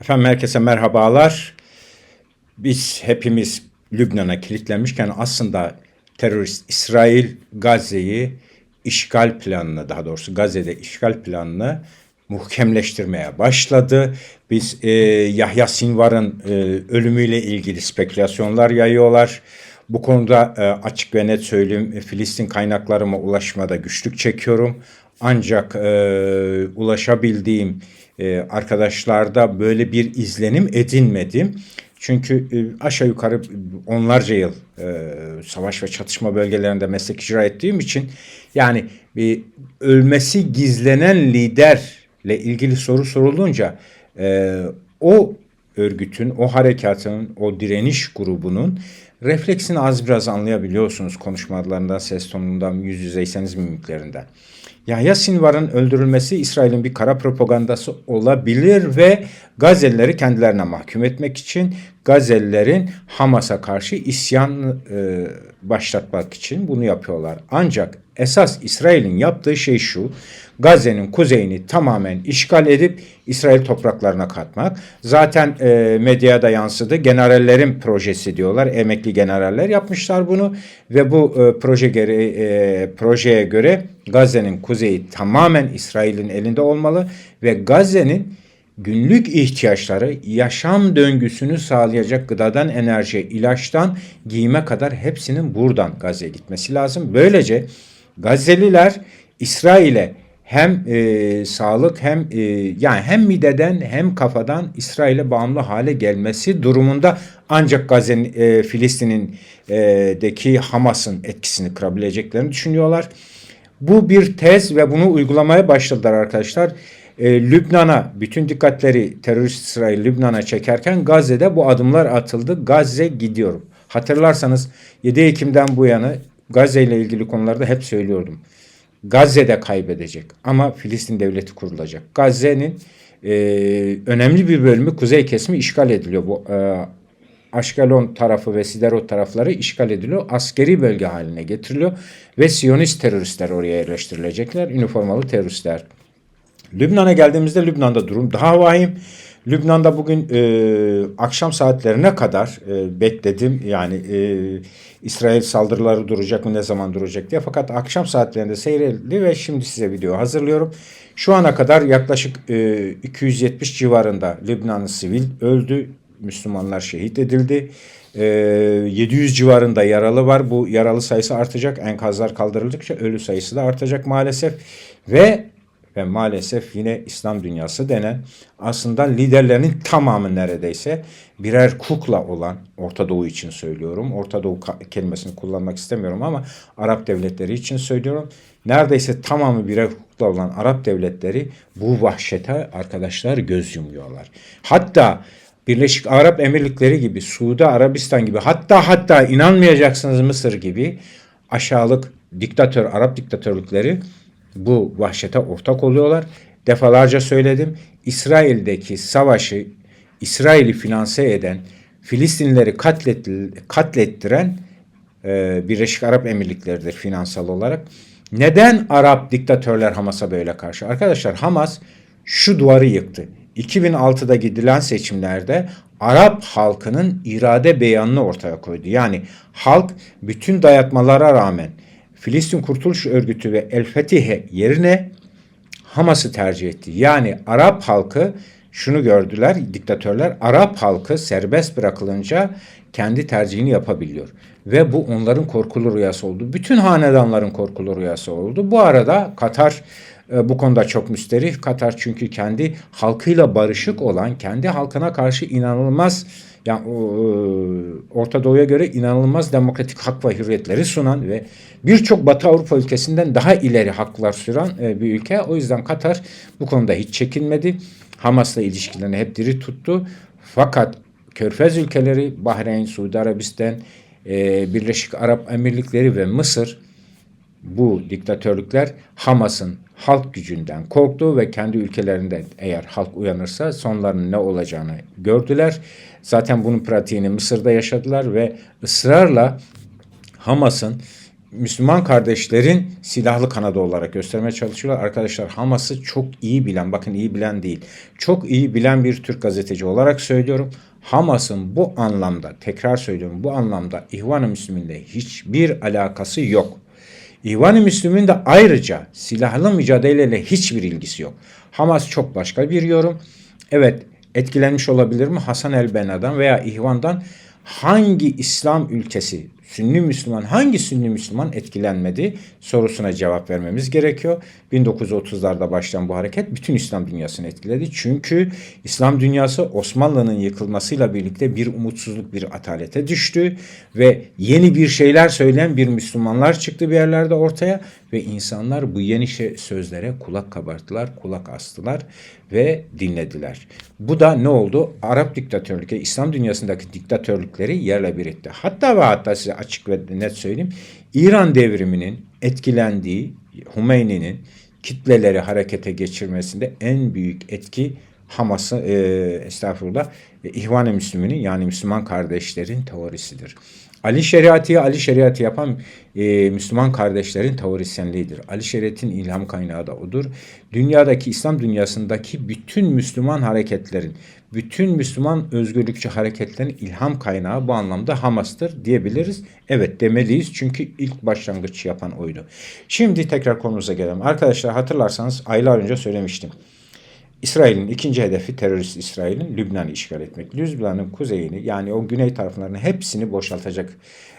Efendim herkese merhabalar. Biz hepimiz Lübnan'a kilitlenmişken aslında terörist İsrail Gazze'yi işgal planını daha doğrusu Gazze'de işgal planını muhkemleştirmeye başladı. Biz e, Yahya Sinvar'ın e, ölümüyle ilgili spekülasyonlar yayıyorlar. Bu konuda e, açık ve net söyleyeyim e, Filistin kaynaklarıma ulaşmada güçlük çekiyorum. Ancak e, ulaşabildiğim e, arkadaşlarda böyle bir izlenim edinmedim. Çünkü e, aşağı yukarı onlarca yıl e, savaş ve çatışma bölgelerinde meslek icra ettiğim için yani bir ölmesi gizlenen liderle ilgili soru sorulunca e, o örgütün, o harekatın, o direniş grubunun refleksini az biraz anlayabiliyorsunuz konuşmalarından, ses tonundan, yüz yüzeyseniz mimiklerinden. Yahya Sinvar'ın öldürülmesi İsrail'in bir kara propagandası olabilir ve Gazze'lileri kendilerine mahkum etmek için Gazze'lilerin Hamas'a karşı isyan e, başlatmak için bunu yapıyorlar. Ancak esas İsrail'in yaptığı şey şu. Gazze'nin kuzeyini tamamen işgal edip İsrail topraklarına katmak. Zaten e, medyada yansıdı. Generallerin projesi diyorlar. Emekli generaller yapmışlar bunu ve bu e, proje gereği, e, projeye göre Gazze'nin kuzeyi tamamen İsrail'in elinde olmalı ve Gazze'nin günlük ihtiyaçları, yaşam döngüsünü sağlayacak gıdadan enerjiye, ilaçtan giyime kadar hepsinin buradan Gazze'ye gitmesi lazım. Böylece Gazze'liler İsrail'e hem e, sağlık hem e, yani hem mideden hem kafadan İsrail'e bağımlı hale gelmesi durumunda ancak Gazze'nin e, Filistin'in e, deki Hamas'ın etkisini kırabileceklerini düşünüyorlar. Bu bir tez ve bunu uygulamaya başladılar arkadaşlar. E, Lübnan'a bütün dikkatleri terörist İsrail Lübnan'a çekerken Gazze'de bu adımlar atıldı. Gazze gidiyorum. Hatırlarsanız 7 Ekim'den bu yana Gazze ile ilgili konularda hep söylüyordum. Gazze'de kaybedecek ama Filistin devleti kurulacak. Gazze'nin e, önemli bir bölümü kuzey kesimi işgal ediliyor. Bu e, Aşkelon tarafı ve Siderot tarafları işgal ediliyor. Askeri bölge haline getiriliyor ve Siyonist teröristler oraya yerleştirilecekler. Üniformalı teröristler. Lübnan'a geldiğimizde Lübnan'da durum daha vahim. Lübnan'da bugün e, akşam saatlerine kadar e, bekledim. Yani e, İsrail saldırıları duracak mı ne zaman duracak diye. Fakat akşam saatlerinde seyredildi ve şimdi size video hazırlıyorum. Şu ana kadar yaklaşık e, 270 civarında Lübnan'ın sivil öldü. Müslümanlar şehit edildi. E, 700 civarında yaralı var. Bu yaralı sayısı artacak. Enkazlar kaldırıldıkça ölü sayısı da artacak maalesef. Ve ve maalesef yine İslam dünyası denen aslında liderlerinin tamamı neredeyse birer kukla olan Orta Doğu için söylüyorum. Orta Doğu kelimesini kullanmak istemiyorum ama Arap devletleri için söylüyorum. Neredeyse tamamı birer kukla olan Arap devletleri bu vahşete arkadaşlar göz yumuyorlar. Hatta Birleşik Arap Emirlikleri gibi, Suudi Arabistan gibi hatta hatta inanmayacaksınız Mısır gibi aşağılık diktatör Arap diktatörlükleri bu vahşete ortak oluyorlar. Defalarca söyledim. İsrail'deki savaşı İsrail'i finanse eden, Filistinlileri katlet, katlettiren e, Birleşik Arap Emirlikleri'dir finansal olarak. Neden Arap diktatörler Hamas'a böyle karşı? Arkadaşlar Hamas şu duvarı yıktı. 2006'da gidilen seçimlerde Arap halkının irade beyanını ortaya koydu. Yani halk bütün dayatmalara rağmen Filistin Kurtuluş Örgütü ve El Fetihe yerine Hamas'ı tercih etti. Yani Arap halkı şunu gördüler diktatörler Arap halkı serbest bırakılınca kendi tercihini yapabiliyor. Ve bu onların korkulu rüyası oldu. Bütün hanedanların korkulu rüyası oldu. Bu arada Katar bu konuda çok müsterih. Katar çünkü kendi halkıyla barışık olan, kendi halkına karşı inanılmaz yani e, Orta Doğu'ya göre inanılmaz demokratik hak ve hürriyetleri sunan ve birçok Batı Avrupa ülkesinden daha ileri haklar süren e, bir ülke. O yüzden Katar bu konuda hiç çekinmedi. Hamas'la ilişkilerini hep diri tuttu. Fakat Körfez ülkeleri, Bahreyn, Suudi Arabistan, e, Birleşik Arap Emirlikleri ve Mısır bu diktatörlükler Hamas'ın halk gücünden korktu ve kendi ülkelerinde eğer halk uyanırsa sonlarının ne olacağını gördüler. Zaten bunun pratiğini Mısır'da yaşadılar ve ısrarla Hamas'ın Müslüman kardeşlerin silahlı kanadı olarak göstermeye çalışıyorlar. Arkadaşlar Hamas'ı çok iyi bilen, bakın iyi bilen değil, çok iyi bilen bir Türk gazeteci olarak söylüyorum. Hamas'ın bu anlamda, tekrar söylüyorum bu anlamda İhvan-ı Müslümin'le hiçbir alakası yok. İhvan-ı Müslümin de ayrıca silahlı mücadeleyle hiçbir ilgisi yok. Hamas çok başka bir yorum. Evet etkilenmiş olabilir mi Hasan el-Benna'dan veya İhvan'dan hangi İslam ülkesi Sünni Müslüman hangi Sünni Müslüman etkilenmedi sorusuna cevap vermemiz gerekiyor. 1930'larda başlayan bu hareket bütün İslam dünyasını etkiledi. Çünkü İslam dünyası Osmanlı'nın yıkılmasıyla birlikte bir umutsuzluk, bir atalete düştü ve yeni bir şeyler söyleyen bir Müslümanlar çıktı bir yerlerde ortaya ve insanlar bu yeni şey, sözlere kulak kabarttılar, kulak astılar ve dinlediler. Bu da ne oldu? Arap diktatörlükleri, İslam dünyasındaki diktatörlükleri yerle bir etti. Hatta ve hatta size açık ve net söyleyeyim. İran devriminin etkilendiği Hümeyni'nin kitleleri harekete geçirmesinde en büyük etki Hamas'ı e, estağfurullah e, İhvan-ı Müslümin'in yani Müslüman kardeşlerin teorisidir. Ali Şeriat'ı Ali Şeriat'ı yapan e, Müslüman kardeşlerin teorisyenliğidir. Ali Şeriat'in ilham kaynağı da odur. Dünyadaki İslam dünyasındaki bütün Müslüman hareketlerin, bütün Müslüman özgürlükçü hareketlerin ilham kaynağı bu anlamda Hamas'tır diyebiliriz. Evet demeliyiz çünkü ilk başlangıç yapan oydu. Şimdi tekrar konumuza gelelim. Arkadaşlar hatırlarsanız aylar önce söylemiştim. İsrail'in ikinci hedefi terörist İsrail'in Lübnan'ı işgal etmek. Lübnan'ın kuzeyini yani o güney taraflarını hepsini boşaltacak.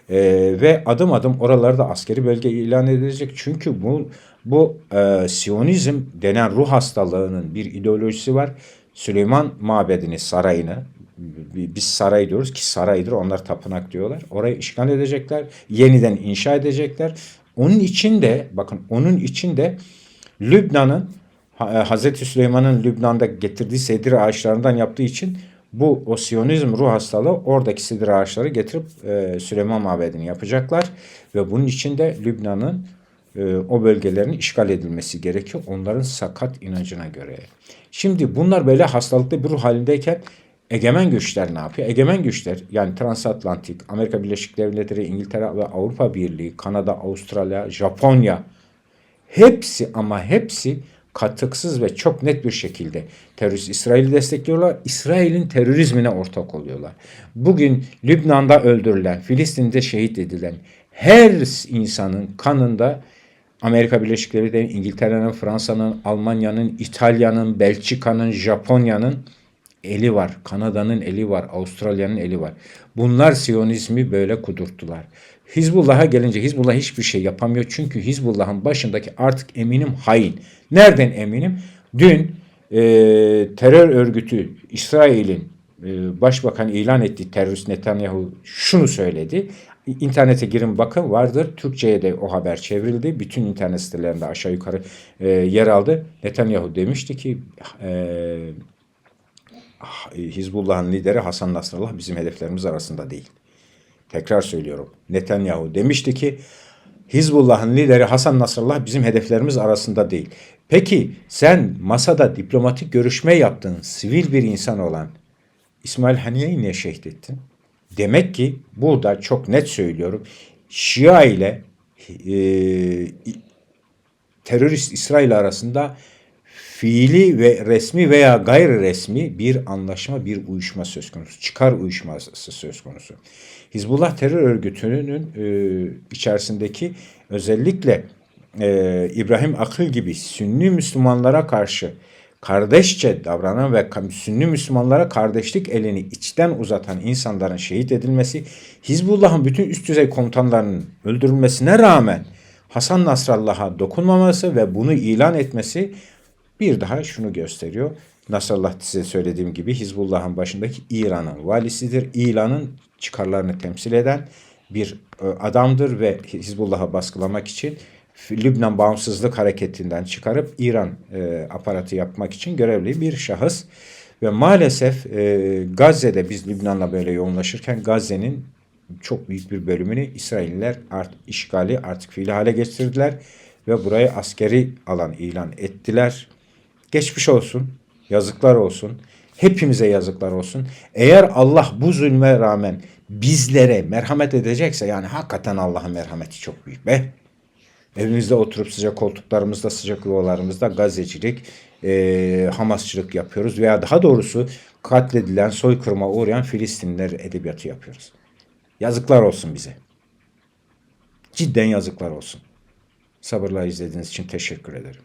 Ee, ve adım adım oraları da askeri bölge ilan edilecek. Çünkü bu bu e, Siyonizm denen ruh hastalığının bir ideolojisi var. Süleyman mabedini, sarayını biz saray diyoruz ki saraydır onlar tapınak diyorlar. Orayı işgal edecekler, yeniden inşa edecekler. Onun için de bakın onun için de Lübnan'ın e, Hazreti Süleyman'ın Lübnan'da getirdiği sedir ağaçlarından yaptığı için bu o Siyonizm ruh hastalığı oradaki sedir ağaçları getirip e, Süleyman mabedini yapacaklar ve bunun için de Lübnan'ın e, o bölgelerin işgal edilmesi gerekiyor onların sakat inancına göre. Şimdi bunlar böyle hastalıklı bir ruh halindeyken egemen güçler ne yapıyor? Egemen güçler yani transatlantik, Amerika Birleşik Devletleri, İngiltere ve Avrupa Birliği, Kanada, Avustralya, Japonya hepsi ama hepsi katıksız ve çok net bir şekilde terörist İsrail'i destekliyorlar. İsrail'in terörizmine ortak oluyorlar. Bugün Lübnan'da öldürülen, Filistin'de şehit edilen her insanın kanında Amerika Birleşik Devletleri, İngiltere'nin, Fransa'nın, Almanya'nın, İtalya'nın, Belçika'nın, Japonya'nın eli var. Kanada'nın eli var. Avustralya'nın eli var. Bunlar Siyonizmi böyle kudurttular. Hizbullah'a gelince Hizbullah hiçbir şey yapamıyor. Çünkü Hizbullah'ın başındaki artık eminim hain. Nereden eminim? Dün e, terör örgütü İsrail'in e, başbakan ilan ettiği terörist Netanyahu şunu söyledi. İnternete girin bakın vardır. Türkçe'ye de o haber çevrildi. Bütün internet sitelerinde aşağı yukarı e, yer aldı. Netanyahu demişti ki e, Hizbullah'ın lideri Hasan Nasrallah bizim hedeflerimiz arasında değil. Tekrar söylüyorum. Netanyahu demişti ki Hizbullah'ın lideri Hasan Nasrallah bizim hedeflerimiz arasında değil. Peki sen masada diplomatik görüşme yaptın, sivil bir insan olan İsmail Haniye'yi niye şehit ettin? Demek ki burada çok net söylüyorum. Şia ile e, terörist İsrail arasında fiili ve resmi veya gayri resmi bir anlaşma, bir uyuşma söz konusu. Çıkar uyuşması söz konusu. Hizbullah terör örgütünün e, içerisindeki özellikle e, İbrahim Akıl gibi Sünni Müslümanlara karşı kardeşçe davranan ve Sünni Müslümanlara kardeşlik elini içten uzatan insanların şehit edilmesi, Hizbullah'ın bütün üst düzey komutanlarının öldürülmesine rağmen Hasan Nasrallah'a dokunmaması ve bunu ilan etmesi bir daha şunu gösteriyor. Nasrallah size söylediğim gibi Hizbullah'ın başındaki İran'ın valisidir. İran'ın çıkarlarını temsil eden bir e, adamdır ve Hizbullah'ı baskılamak için Lübnan Bağımsızlık Hareketi'nden çıkarıp İran e, aparatı yapmak için görevli bir şahıs. Ve maalesef e, Gazze'de biz Lübnan'la böyle yoğunlaşırken Gazze'nin çok büyük bir bölümünü İsrailliler art, işgali artık fiili hale getirdiler ve burayı askeri alan ilan ettiler. Geçmiş olsun, yazıklar olsun. Hepimize yazıklar olsun. Eğer Allah bu zulme rağmen bizlere merhamet edecekse yani hakikaten Allah'ın merhameti çok büyük be. Evimizde oturup sıcak koltuklarımızda, sıcak yuvalarımızda gazecilik, e, Hamasçılık yapıyoruz veya daha doğrusu katledilen, soykırıma uğrayan Filistinliler edebiyatı yapıyoruz. Yazıklar olsun bize. Cidden yazıklar olsun. Sabırla izlediğiniz için teşekkür ederim.